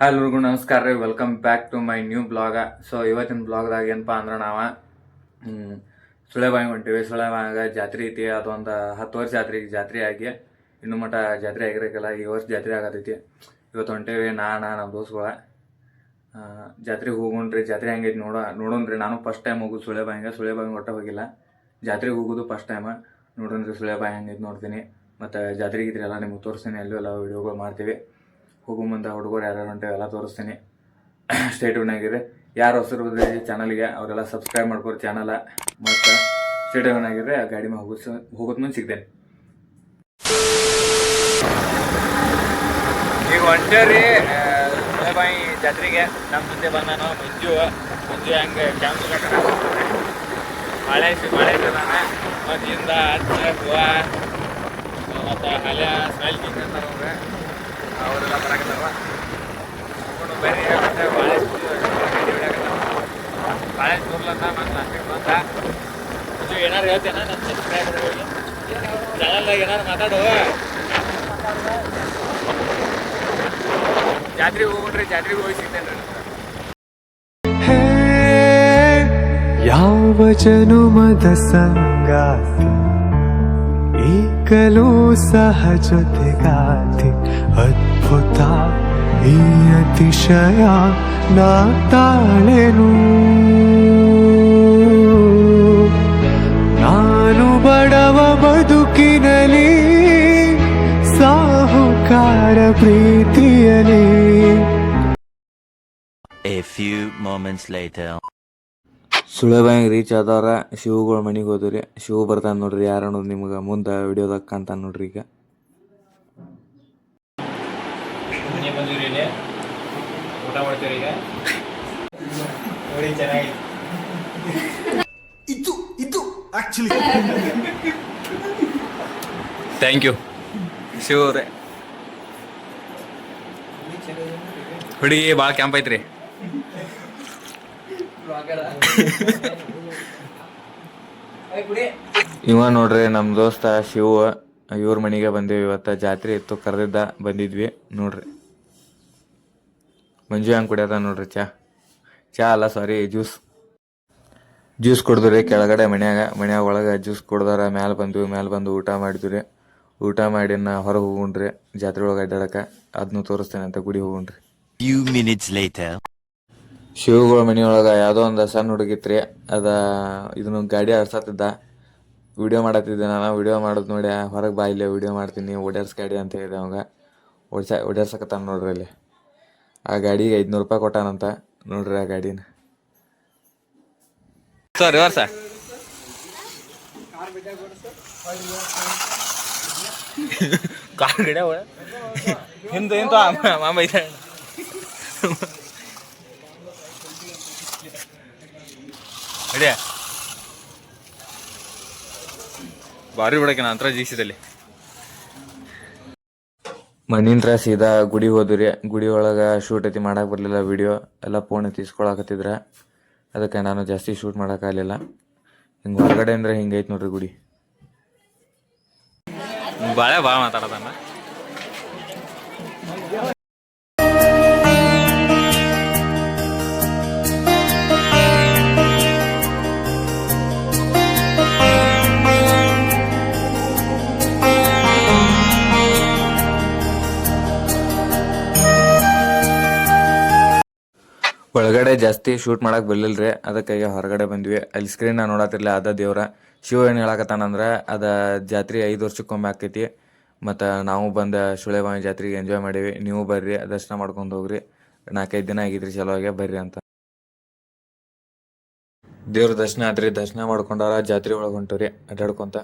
Hi ಎಲ್ರಿಗೂ ನಮಸ್ಕಾರ ರೀ. Welcome back to my new blog so ಇವತ್ತಿನ ಬ್ಲಾಗ್ದಾಗ ಏನಪ್ಪ ಅಂದ್ರೆ ನಾವು ಸುಳೆಬಾಯಿ ಹೊಂಟಿವಿ. ಸುಳೆಬಾಯಿಗ ಜಾತ್ರೆ ಐತಿ. ಅದೊಂದು ಹತ್ತು ವರ್ಷ ಜಾತ್ರೆ ಜಾತ್ರೆ ಆಗಿ ಇನ್ನು ಮಟ್ಟ ಜಾತ್ರೆ ಆಗಿರಕ್ಕಿಲ್ಲ ಈ ವರ್ಷ ಜಾತ್ರೆ ಆಗತೈತಿ. ಇವತ್ತು ಹೊಂಟೇವಿ ನಾ ನಮ್ಮ ದೋಸ್ತುಗಳ. ಜಾತ್ರೆಗೆ ಹೋಗೋಣ್ರಿ ಜಾತ್ರೆ ಹೆಂಗೈತಿ ನೋಡ ನೋಡೋಣ್ರಿ ನಾನು ಫಸ್ಟ್ ಟೈಮ್ ಹೋಗುದು ಸುಳೆಬಾಯಿಗೆ ಸುಳೆಬಾಯಿ ಒಟ್ಟ ಹೋಗಿಲ್ಲ. ಜಾತ್ರೆಗೆ ಹೋಗೋದು ಫಸ್ಟ್ ಟೈಮ್ ನೋಡೋಣ್ರಿ ಸುಳೆಬಾಯಿ ಹೆಂಗೈತಿ ನೋಡ್ತೀನಿ. ಮತ್ತು ಜಾತ್ರೆ ಗೀತ್ರೆ ಎಲ್ಲ ನಿಮ್ಗೆ ತೋರಿಸ್ತೀನಿ. ಎಲ್ಲೂ ಎಲ್ಲ ವೀಡಿಯೋಗಳು ಮಾಡ್ತೀವಿ. ಹೋಗೋ ಮುಂದೆ ಹುಡುಗರು ಯಾರ್ಯಾರು ಎಲ್ಲ ತೋರಿಸ್ತೀನಿ. ಸ್ಟೇಟ್ ಆಗಿದೆ ಯಾರು ಹೊಸರು ಹೋದ್ರಿ ಚಾನಲ್ಗೆ ಅವರೆಲ್ಲ ಸಬ್ಸ್ಕ್ರೈಬ್ ಮಾಡ್ಕೊರಿ ಚಾನಲ ಮತ್ತು ಸ್ಟೇಟ್ ಆಗಿದ್ರೆ ಆ ಗಾಡಿ ಹೋಗೋ ಹೋಗೋದ್ ಮುಂದೆ ಸಿಗ್ತೇನೆ. ಈಗ ಹೊಂಟೇರಿ ಬಾಯಿ ಜಾತ್ರೆಗೆ. ನಮ್ಮ ಜೊತೆ ಬಂದಾನು ಮಂಜು. ಮಂಜು ಹೆಂಗೆ ಕ್ಯಾಂಪ್ ಮಳೆ ಮಳೆ ಮತ್ತು ಮತ್ತಿಂದ ಹಚ್ಚ ಮತ್ತು ಹಳೆ ಸ್ಮೆಲ್ ತಿಂತಾರೆ ಅವರೆಲ್ಲ ಬರಾಕತ್ತಾರ ನೋಡು ಬರ್ರಿ ಮತ್ತೆ ಬಾಳೆ ಬಾಳೆ ತೋರ್ಲಂತ ಮತ್ತೆ ನಾಲ್ಕು ಬಂದ ಮಂಜು ಏನಾರು ಹೇಳ್ತೇನ ನನ್ನ ಸಬ್ಸ್ಕ್ರೈಬರ್ಗಳಿಗೆ ಚಾನಲ್ದಾಗ ಏನಾರು ಮಾತಾಡು ಜಾತ್ರೆಗೆ ಹೋಗ್ಬಿಟ್ರಿ ಜಾತ್ರೆಗೆ ಹೋಗಿ ಸಿಗ್ತೇನೆ ಹೇ ಯಾವ ಜನುಮದ ಸಂಗಾತಿ ಈಗಲೂ ಸಹ ಜೊತೆಗಾತಿ ಅದ್ಭುತ ಈ ಅತಿಶಯ ನಾ ತಾಳೆನು. ನಾನು ಬಡವ ಬದುಕಿನಲಿ ಸಾಹುಕಾರ ಪ್ರೀತಿಯಲಿ. A few moments later. ಸುಳೆಬಾಯಿಗೆ ರೀಚ್ ಆದವ್ರ ಶಿವಗಳ ಮನೆಗೆ ಹೋದ್ರಿ. ಶಿವ ಬರ್ತಾನೆ ನೋಡ್ರಿ ಯಾರು ಅನ್ನೋದು ನಿಮ್ಗೆ ಮುಂದೆ ವಿಡಿಯೋದಾಗ ಕಾಣ್ತಾನ ನೋಡ್ರಿ ಈಗ. ಬಂದಿರಿ ಇಲ್ಲಿ. ಊಟ ಮಾಡ್ತೀರಿ ಈಗ. ನೋಡಿ ಚೆನ್ನಾಗಿ. ಇದು ಇದು ಆಕ್ಚುಲಿ ಥ್ಯಾಂಕ್ ಯು ಶಿವ ಅವ್ರೆ ಹುಡುಗಿ ಭಾಳ ಕ್ಯಾಂಪ್ ಐತ್ರಿ. ಇವ ನೋಡ್ರಿ ನಮ್ಮ ದೋಸ್ತ ಶಿವ ಇವ್ರ ಮನೆಗೆ ಬಂದೀವಿ. ಇವತ್ತ ಜಾತ್ರೆ ಇತ್ತು ಕರೆದಿದ್ದ ಬಂದಿದ್ವಿ. ನೋಡ್ರಿ. ಮಂಜು ಹ್ಯಾಂಗೆ ಕುಡಿಯೋದ ನೋಡ್ರಿ ಚಾ? ಚಾ ಅಲ್ಲ ಸಾರಿ ಜ್ಯೂಸ್ ಜ್ಯೂಸ್ ಕುಡಿದ್ರಿ ಕೆಳಗಡೆ ಮನ್ಯಾಗ ಮನ್ಯಾಗ ಒಳಗೆ ಜ್ಯೂಸ್ ಕುಡ್ದಾರ ಮ್ಯಾಲೆ ಬಂದ್ವಿ ಮ್ಯಾಲೆ ಬಂದು ಊಟ ಮಾಡಿದ್ವಿ. ಊಟ ಮಾಡಿ ನಾ ಹೊರಗೆ ಹೋಗುಣ್ರಿ ಜಾತ್ರೆ ಒಳಗೆ ಅಡ್ಡಾಡಕ್ಕೆ ಅದನ್ನು ತೋರಿಸ್ತೇನೆ ಅಂತ ಗುಡಿ ಹೋಗುಣ್ರಿ. Few ಮಿನಿಟ್ಸ್ ಲೈಟ್ ಶಿವಗಳ ಮನೆಯೊಳಗೆ ಯಾವುದೋ ಒಂದು ಸಣ್ಣ ಹುಡುಗಿತ್ರಿ ಅದ ಇದನ್ನು ಗಾಡಿ ಆಡ್ಸತ್ತಿದ್ದ ವಿಡಿಯೋ ಮಾಡತ್ತಿದ್ದೆ ನಾನು ವಿಡಿಯೋ ಮಾಡೋದು ನೋಡಿ ಹೊರಗೆ ಬಾ ಇಲ್ಲೇ ವಿಡಿಯೋ ಮಾಡ್ತೀನಿ ಓಡಾಡ್ಸ್ ಗಾಡಿ ಅಂತ ಹೇಳಿದೆ ಅವಾಗ. ಓಡ್ಸ ಓಡಾಡ್ಸಕತ್ತಾನ ನೋಡ್ರಿ ಅಲ್ಲಿ. ಆ ಗಾಡಿಗೆ ಐದುನೂರು ರೂಪಾಯಿ ಕೊಟ್ಟಾನಂತ ನೋಡ್ರಿ ಆ ಗಾಡಿನ. ಸರ್ ರಿವರ್ಸ ಕಾರ್ ಗಿಡ ಹಿಂದೆ ಇಂತ ಮಾಮ ಇದೆ ಅಡಿಯ ಭಾರಿ ಬಿಡಕ್ಕೆ ನಂತರ ಜೀಸಿದಲ್ಲಿ ಮನಿಂತ್ರ ಸೀದಾ ಗುಡಿ ಹೋದ್ರಿ ಗುಡಿ ಒಳಗೆ ಶೂಟ್ ಐತಿ ಮಾಡಕ್ಕೆ ಬರಲಿಲ್ಲ ವಿಡಿಯೋ ಎಲ್ಲ ಫೋನ್ ತೀಸ್ಕೊಳಕತ್ತಿದ್ರ ಅದಕ್ಕೆ ನಾನು ಜಾಸ್ತಿ ಶೂಟ್ ಮಾಡೋಕ್ಕಾಗಲಿಲ್ಲ ಹಿಂಗೆ ಹೊರಗಡೆ ಅಂದ್ರೆ ಹಿಂಗೈತೆ ನೋಡ್ರಿ ಗುಡಿ. ಭಾಳ ಭಾಳ ಮಾತಾಡೋದನ್ನ ಒಳಗಡೆ ಜಾಸ್ತಿ ಶೂಟ್ ಮಾಡಕ್ ಬರ್ಲಿಲ್ರಿ. ಅದಕ್ಕಾಗಿ ಹೊರಗಡೆ ಬಂದ್ವಿ. ಅಲ್ಲಿ ಸ್ಕ್ರೀನ್ ನೋಡತ್ತಿರ್ಲಿ ಅದ ದೇವ್ರ. ಶಿವ ಏನು ಹೇಳಕತ್ತಾನಂದ್ರ ಅದ ಜಾತ್ರೆ ಐದು ವರ್ಷಕ್ಕೊಮ್ಮೆ ಆಕೈತಿ. ಮತ್ತು ನಾವು ಬಂದ ಸುಳೆಬಾವಿ ಜಾತ್ರೆಗೆ ಎಂಜಾಯ್ ಮಾಡೀವಿ. ನೀವು ಬರ್ರಿ, ದರ್ಶನ ಮಾಡ್ಕೊಂಡು ಹೋಗ್ರಿ. ನಾಲ್ಕೈದು ದಿನ ಆಗಿದ್ರಿ ಚಲೋ ಆಗಿ ಬರ್ರಿ ಅಂತ. ದೇವ್ರ ದರ್ಶನ ಆದ್ರಿ ದರ್ಶನ ಮಾಡ್ಕೊಂಡಾರ ಜಾತ್ರೆ ಒಳಗೆ ರೀ ಅಡ್ಡಾಡ್ಕೊಂತ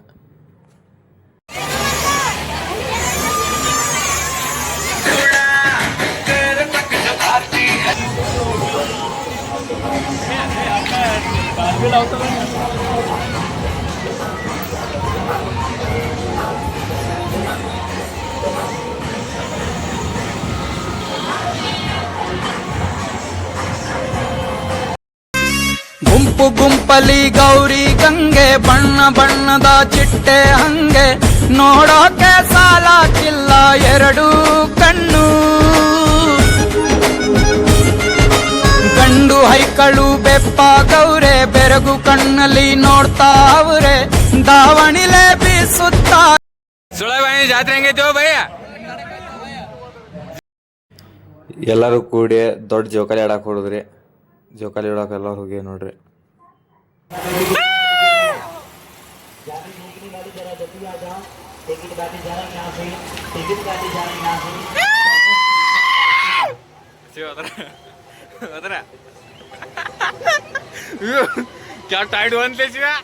ಗುಂಪು ಗುಂಪಲಿ ಗೌರಿ ಗಂಗೆ ಬಣ್ಣ ಬಣ್ಣದ ಚಿಟ್ಟೆ ಹಂಗೆ. ನೋಡೋಕೆ ಸಾಲಾಕಿಲ್ಲ ಎರಡು. ನಾಯಿಗಳು ಗೌರೆ ಬೆರಗು ಕಣ್ಣಲ್ಲಿ ನೋಡ್ತಾ ಅವ್ರೆ. ದಾವಣಿಲೆ ಬೀಸುತ್ತಾ. ಸುಳವಾಣಿ ಜಾತ್ರೆ ಹೆಂಗೈತಿ ಭಯ್ಯ? ಎಲ್ಲರೂ ಕೂಡಿ ದೊಡ್ಡ ಜೋಕಾಲಿ ಆಡಕ್ ಹೊಡೆದ್ರಿ ಜೋಕಾಲಿ ಆಡಕ್ಕೆ ಎಲ್ಲರೂ ಹೋಗಿ ನೋಡ್ರಿ. क्या टाइट वन ले चुका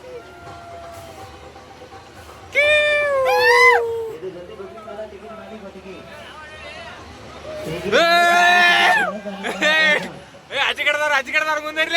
आजी कड़ा आजी कड़ा रंगूं देख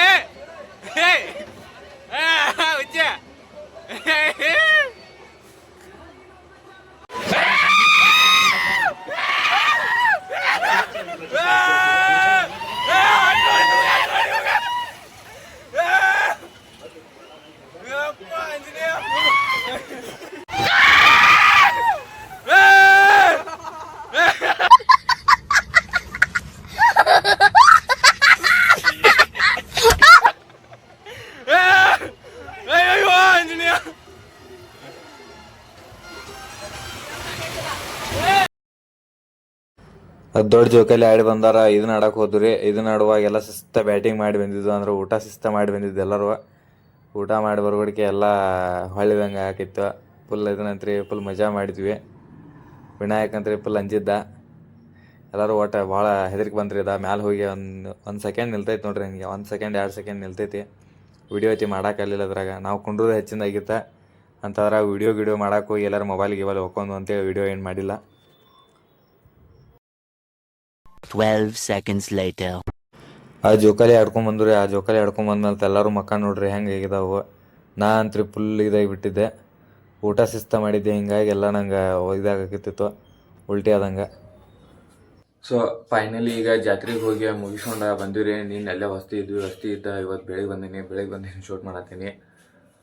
ದೊಡ್ಡ ಜೋಕಾಲಿ ಆಡಿ ಬಂದಾರ ಇದನ್ನ ಆಡಕ್ಕೆ ಹೋದ್ರಿ ಇದನ್ನ ಆಡುವಾಗ ಎಲ್ಲ ಶಿಸ್ತ ಬ್ಯಾಟಿಂಗ್ ಮಾಡಿ ಬಂದಿದ್ದು, ಅಂದ್ರೆ ಊಟ ಶಿಸ್ತ ಮಾಡಿ ಬಂದಿದ್ದು ಎಲ್ಲರೂ ಊಟ ಮಾಡಿ ಬರ್ಬಡಿಕೆ ಎಲ್ಲ ಹೊಳ್ಳಿದಂಗೆ ಹಾಕಿತ್ತು ಫುಲ್ ಇದನ್ನಂತ್ರಿ ಫುಲ್ ಮಜಾ ಮಾಡಿದ್ವಿ. ವಿನಾಯಕ್ ಅಂತ್ರಿ ಫುಲ್ ಅಂಜಿದ್ದ. ಎಲ್ಲರೂ ಒಟ್ಟು ಭಾಳ ಹೆದರಿಕೆ ಬಂದ್ರಿ ಇದ ಮ್ಯಾಲೆ ಹೋಗಿ ಒಂದು ಒಂದು ಸೆಕೆಂಡ್ ನಿಲ್ತೈತೆ ನೋಡ್ರಿ ಹಿಂಗೆ ಒಂದು ಸೆಕೆಂಡ್ ಎರಡು ಸೆಕೆಂಡ್ ನಿಲ್ತೈತಿ. ವಿಡಿಯೋ ಐತಿ ಮಾಡೋಕ್ಕಾಗಲಿಲ್ಲ ಅದ್ರಾಗ. ನಾವು ಕುಂಡ್ರದು ಹೆಚ್ಚಿಂದಾಗಿತ್ತ. ಅಂತಂದ್ರೆ ವಿಡಿಯೋ ಗಿಡಿಯೋ ಮಾಡಕ್ಕೆ ಹೋಗಿ ಎಲ್ಲರೂ ಮೊಬೈಲ್ ಗಿಬೈಲ್ ಹೋಗ್ಕೊಂಡು ಅಂತೇಳಿ ವಿಡಿಯೋ ಏನು ಮಾಡಿಲ್ಲ. 12 ಸೆಕೆಂಡ್ಸ್ ಲೈಟರ್ ಆ ಜೋಕಾಲಿ ಆಡ್ಕೊಂಡ್ ಬಂದ್ರಿ ಆ ಜೋಕಾಲಿ ಆಡ್ಕೊಂಡ್ ಬಂದ್ಮೇಲೆ ಎಲ್ಲರೂ ಮಕ್ಕ ನೋಡ್ರಿ ಹೆಂಗೆ ಆಗಿದಾವು ನಾ ಅಂತ್ರಿ ಫುಲ್ ಇದಾಗಿ ಬಿಟ್ಟಿದ್ದೆ. ಊಟ ಶಿಸ್ತ ಮಾಡಿದ್ದೆ ಹಿಂಗಾಗಿ ಎಲ್ಲ ನಂಗೆ ಇದಾಗತ್ತಿತ್ತು ಉಲ್ಟಿ ಆದಂಗೆ. ಸೊ ಫೈನಲಿ ಈಗ ಜಾತ್ರೆಗೆ ಹೋಗಿ ಮುಗಿಸ್ಕೊಂಡ ಬಂದಿರಿ ನೀನು ಅಲ್ಲೇ ವಸ್ತಿ ಇದ್ವಿ ವಸ್ತಿ ಇದ್ದ ಇವತ್ತು ಬೆಳಿಗ್ಗೆ ಬಂದೀನಿ ಬೆಳಿಗ್ಗೆ ಬಂದೀನಿ ಶೂಟ್ ಮಾಡತ್ತೀನಿ.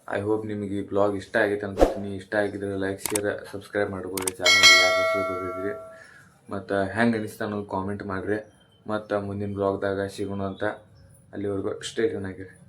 ಐ ಹೋಪ್ ನಿಮಗೆ ಈ ಬ್ಲಾಗ್ ಇಷ್ಟ ಆಗೈತೆ ಅನ್ಕೋತೀನಿ. ಇಷ್ಟ ಆಗಿದ್ರೆ ಲೈಕ್ ಶೇರ್ ಸಬ್ಸ್ಕ್ರೈಬ್ ಮಾಡ್ಕೊಳ್ಳಿ ಚಾನಲ್ ಯಾರು ಮತ್ತು ಹೆಂಗೆ ಅನಿಸ್ತಾ ಅನ್ನೋದು ಕಾಮೆಂಟ್ ಮಾಡಿರಿ. ಮತ್ತು ಮುಂದಿನ ಬ್ಲಾಗ್ದಾಗ ಸಿಗೋಣ ಅಂತ. ಅಲ್ಲಿವರೆಗೂ ಸ್ಟೇಷನ್ ಆಗಿರಿ.